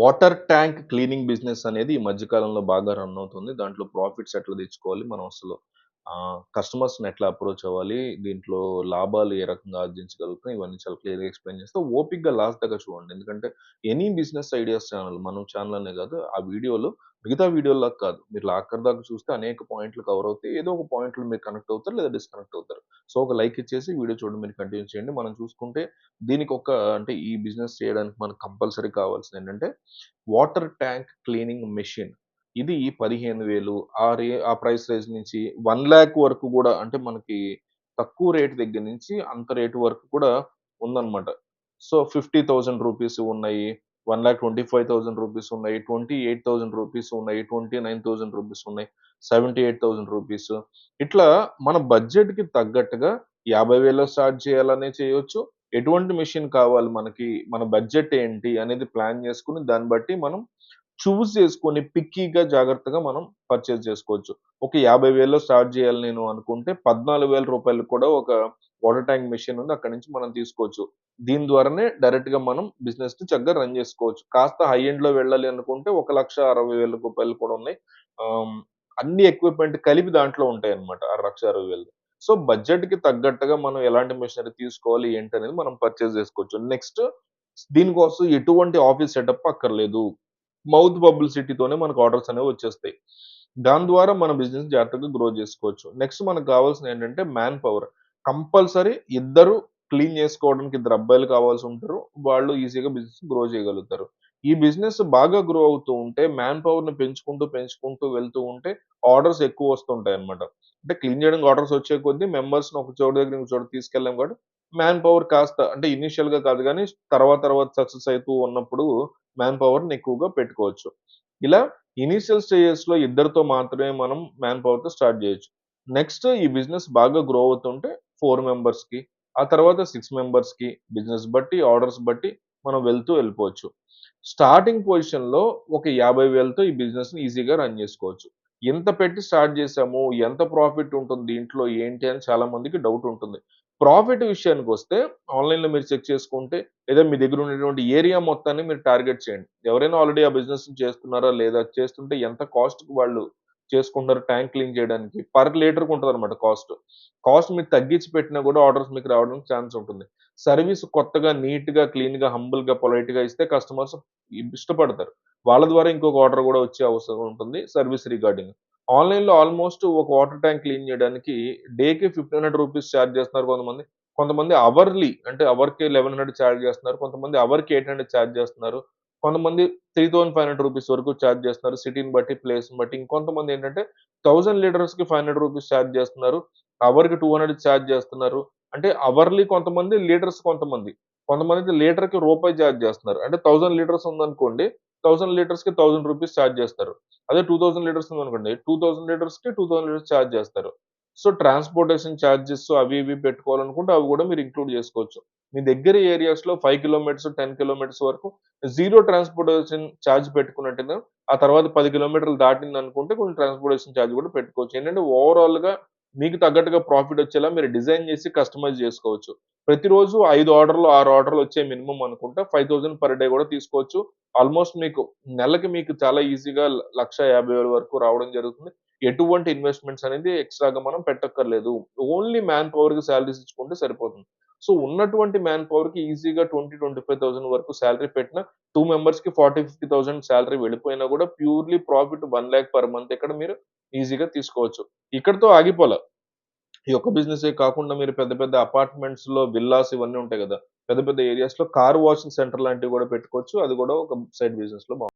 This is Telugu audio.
వాటర్ ట్యాంక్ క్లీనింగ్ బిజినెస్ అనేది ఈ మధ్య కాలంలో బాగా రన్ అవుతుంది. దాంట్లో ప్రాఫిట్స్ ఎట్లా తెచ్చుకోవాలి? మనం అసలు కస్టమర్స్‌ని ఎట్లా అప్రోచ్ అవ్వాలి? దీంట్లో లాభాలు ఏ రకంగా ఆర్జించగలుగుతాం? ఇవన్నీ చాలా క్లియర్‌గా ఎక్స్‌ప్లెయిన్ చేస్తా. ఓపికగా లాస్ట్ దాకా చూడండి. ఎందుకంటే ఎనీ బిజినెస్ ఐడియాస్ ఛానల్ మనం ఛానల్ అనే కాదు. ఆ వీడియోలో మిగతా వీడియోల్లాగా కాదు. మీరు ఆఖరి దాకా చూస్తే అనేక పాయింట్లు కవర్ అవుతాయి. ఏదో ఒక పాయింట్‌లో మీరు కనెక్ట్ అవుతారు లేదా డిస్కనెక్ట్ అవుతారు. సో, ఒక లైక్ ఇచ్చేసి వీడియో చూడడం మీరు కంటిన్యూ చేయండి. మనం చూసుకుంటే దీనికి ఒక అంటే ఈ బిజినెస్ చేయడానికి మనకు కంపల్సరీ కావాల్సింది ఏంటంటే వాటర్ ట్యాంక్ క్లీనింగ్ మెషిన్. ఇది 15,000 ఆ రే ఆ ప్రైస్ రేంజ్ నుంచి వన్ ల్యాక్ వరకు కూడా అంటే మనకి తక్కువ రేట్ దగ్గర నుంచి అంత రేట్ వరకు కూడా ఉందన్నమాట. సో, 50,000 రూపీస్ ఉన్నాయి. 1,25,000 రూపీస్ ఉన్నాయి. 28,000 రూపీస్ ఉన్నాయి. 29,000 రూపీస్ ఉన్నాయి. 78,000 రూపీస్ ఇట్లా మన బడ్జెట్‌కి తగ్గట్టుగా యాభై వేలో స్టార్ట్ చేయాలనే చేయొచ్చు. ఎటువంటి మెషిన్ కావాలి మనకి? మన బడ్జెట్ ఏంటి? అనేది ప్లాన్ చేసుకుని దాన్ని బట్టి మనం చూస్ చేసుకొని పిక్కీగా జాగ్రత్తగా మనం పర్చేజ్ చేసుకోవచ్చు. ఒక 50,000లో స్టార్ట్ చేయాలి నేను అనుకుంటే పద్నాలుగు వేల రూపాయలు కూడా ఒక వాటర్ ట్యాంక్ మెషిన్ ఉంది. అక్కడి నుంచి మనం తీసుకోవచ్చు. దీని ద్వారానే డైరెక్ట్గా మనం బిజినెస్‌ని చక్కగా రన్ చేసుకోవచ్చు. కాస్త హై ఎండ్‌లో వెళ్ళాలి అనుకుంటే ఒక లక్ష అరవై వేల రూపాయలు కూడా ఉన్నాయి. అన్ని ఎక్విప్‌మెంట్ కలిపి దాంట్లో ఉంటాయి అన్నమాట ఆరు లక్ష అరవై వేలు సో, బడ్జెట్కి తగ్గట్టుగా మనం ఎలాంటి మెషినరీ తీసుకోవాలి ఏంటనేది మనం పర్చేస్ చేసుకోవచ్చు. నెక్స్ట్ దీనికోసం ఎటువంటి ఆఫీస్ సెటప్ అక్కర్లేదు. మౌత్ పబ్లిసిటీతోనే మనకు ఆర్డర్స్ అనేవి వచ్చేస్తాయి. దాని ద్వారా మన బిజినెస్ జాగ్రత్తగా గ్రో చేసుకోవచ్చు. నెక్స్ట్ మనకు కావాల్సిన ఏంటంటే మ్యాన్ పవర్. కంపల్సరీ ఇద్దరు క్లీన్ చేసుకోవడానికి ఇద్దరు అబ్బాయిలు కావాల్సి ఉంటారు. వాళ్ళు ఈజీగా బిజినెస్ గ్రో చేయగలుగుతారు. ఈ బిజినెస్ బాగా గ్రో అవుతూ ఉంటే మ్యాన్ పవర్‌ని పెంచుకుంటూ, పెంచుకుంటూ వెళ్తూ ఉంటే ఆర్డర్స్ ఎక్కువ వస్తుంటాయి అనమాట అంటే క్లీన్ చేయడానికి ఆర్డర్స్ వచ్చే కొద్దీ మెంబర్స్‌ని ఒక చోటు దగ్గర ఇంకో చోటు తీసుకెళ్ళాం కాబట్టి మ్యాన్ పవర్ కాస్త అంటే ఇనీషియల్‌గా కాదు కానీ తర్వాత తర్వాత సక్సెస్ అవుతూ ఉన్నప్పుడు మ్యాన్ పవర్‌ని ఎక్కువగా పెట్టుకోవచ్చు. ఇలా ఇనీషియల్ స్టేజెస్‌లో ఇద్దరితో మాత్రమే మనం మ్యాన్ పవర్‌తో స్టార్ట్ చేయొచ్చు. నెక్స్ట్ ఈ బిజినెస్ బాగా గ్రో అవుతుంటే ఫోర్ మెంబర్స్‌కి, ఆ తర్వాత సిక్స్ మెంబర్స్‌కి బిజినెస్ బట్టి, ఆర్డర్స్ బట్టి మనం వెళ్తూ వెళ్ళిపోవచ్చు. స్టార్టింగ్ పొజిషన్‌లో ఒక 50,000తో ఈ బిజినెస్‌ని ఈజీగా రన్ చేసుకోవచ్చు. ఎంత పెట్టి స్టార్ట్ చేసాము? ఎంత ప్రాఫిట్ ఉంటుంది దీంట్లో ఏంటి అని చాలా మందికి డౌట్ ఉంటుంది. ప్రాఫిట్ విషయానికి వస్తే ఆన్‌లైన్‌లో మీరు చెక్ చేసుకుంటే లేదా మీ దగ్గర ఉన్నటువంటి ఏరియా మొత్తాన్ని మీరు టార్గెట్ చేయండి. ఎవరైనా ఆల్రెడీ ఆ బిజినెస్ చేస్తున్నారా? లేదా? చేస్తుంటే ఎంత కాస్ట్‌కి వాళ్ళు చేసుకుంటున్నారు ట్యాంక్ క్లీన్ చేయడానికి? పర్ లీటర్‌కి ఉంటదన్నమాట కాస్ట్. కాస్ట్ మీరు తగ్గించి పెట్టినా కూడా ఆర్డర్స్ మీకు రావడానికి ఛాన్స్ ఉంటుంది. సర్వీస్ కొత్తగా, నీట్‌గా, క్లీన్‌గా, హంబుల్‌గా, పొలైట్‌గా ఇస్తే కస్టమర్స్ ఇష్టపడతారు. వాళ్ళ ద్వారా ఇంకొక ఆర్డర్ కూడా వచ్చే అవసరం ఉంటుంది సర్వీస్ రిగార్డింగ్. ఆన్‌లైన్‌లో ఆల్‌మోస్ట్ ఒక వాటర్ ట్యాంక్ క్లీన్ చేయడానికి డేకి 1,500 రూపీస్ చార్జ్ చేస్తున్నారు కొంతమంది. కొంతమంది అవర్‌లీ అంటే అవర్‌కి 1,100 చార్జ్ చేస్తున్నారు. కొంతమంది అవర్‌కి 800 చార్జ్ చేస్తున్నారు. కొంతమంది 3,500 రూపీస్ వరకు చార్జ్ చేస్తున్నారు. సిటీని బట్టి, ప్లేస్‌ని బట్టి. ఇంకొంతమంది ఏంటంటే 1000 లీటర్స్‌కి 500 రూపీస్ చార్జ్ చేస్తున్నారు. అవర్‌కి 200 చార్జ్ చేస్తున్నారు. అంటే అవర్‌లీ కొంతమంది, లీటర్స్ కొంతమంది. కొంతమందైతే లీటర్‌కి రూపాయి చార్జ్ చేస్తున్నారు. అంటే 1000 లీటర్స్ ఉందనుకోండి 1000 లీటర్స్‌కి థౌసండ్ రూపీస్ ఛార్జ్ చేస్తారు. అదే 2000 లీటర్స్ ఉందనుకోండి 2000 లీటర్స్‌కి 2000 లీటర్స్ ఛార్జ్ చేస్తారు. సో, ట్రాన్స్‌పోర్టేషన్ ఛార్జెస్ అవి ఇవి పెట్టుకోవాలనుకుంటే అవి కూడా మీరు ఇంక్లూడ్ చేసుకోవచ్చు. మీ దగ్గర ఏరియాస్‌లో ఫైవ్ కిలోమీటర్స్, 10 కిలోమీటర్స్ వరకు జీరో ట్రాన్స్‌పోర్టేషన్ ఛార్జ్ పెట్టుకున్నట్టుగా ఆ తర్వాత పది కిలోమీటర్లు దాటింది అనుకుంటే కొంచెం ట్రాన్స్‌పోర్టేషన్ ఛార్జ్ కూడా పెట్టుకోవచ్చు. ఏంటంటే ఓవరాల్‌గా మీకు తగ్గట్టుగా ప్రాఫిట్ వచ్చేలా మీరు డిజైన్ చేసి కస్టమైజ్ చేసుకోవచ్చు. ప్రతిరోజు ఐదు ఆర్డర్‌లు, ఆరు ఆర్డర్‌లు వచ్చే మినిమమ్ అనుకుంటే 5,000 పర్ డే కూడా తీసుకోవచ్చు. ఆల్‌మోస్ట్ మీకు నెలకి మీకు చాలా ఈజీగా లక్ష యాభై వేల వరకు రావడం జరుగుతుంది. ఎటువంటి ఇన్వెస్ట్‌మెంట్స్ అనేది ఎక్స్‌ట్రాగా మనం పెట్టక్కర్లేదు. ఓన్లీ మ్యాన్ పవర్‌కి సాలరీస్ ఇచ్చుకుంటే సరిపోతుంది. సో, ఉన్నటువంటి మ్యాన్ పవర్కి ఈజీగా 20,000-25,000 వరకు సాలరీ పెట్టినా 2 మెంబర్స్‌కి 40,000-50,000 సాలరీ వెళ్ళిపోయినా కూడా purely profit one lakh per month ఇక్కడ మీరు ఈజీగా తీసుకోవచ్చు. ఇక్కడతో ఆగిపోలే ఈ ఒక్క బిజినెస్ కాకుండా మీరు పెద్ద పెద్ద అపార్ట్మెంట్స్లో విల్లాస్ ఇవన్నీ ఉంటాయి కదా! పెద్ద పెద్ద ఏరియాస్లో కార్ వాషింగ్ సెంటర్ లాంటివి కూడా పెట్టుకోవచ్చు. అది కూడా ఒక సైడ్ బిజినెస్లో బాగుంటుంది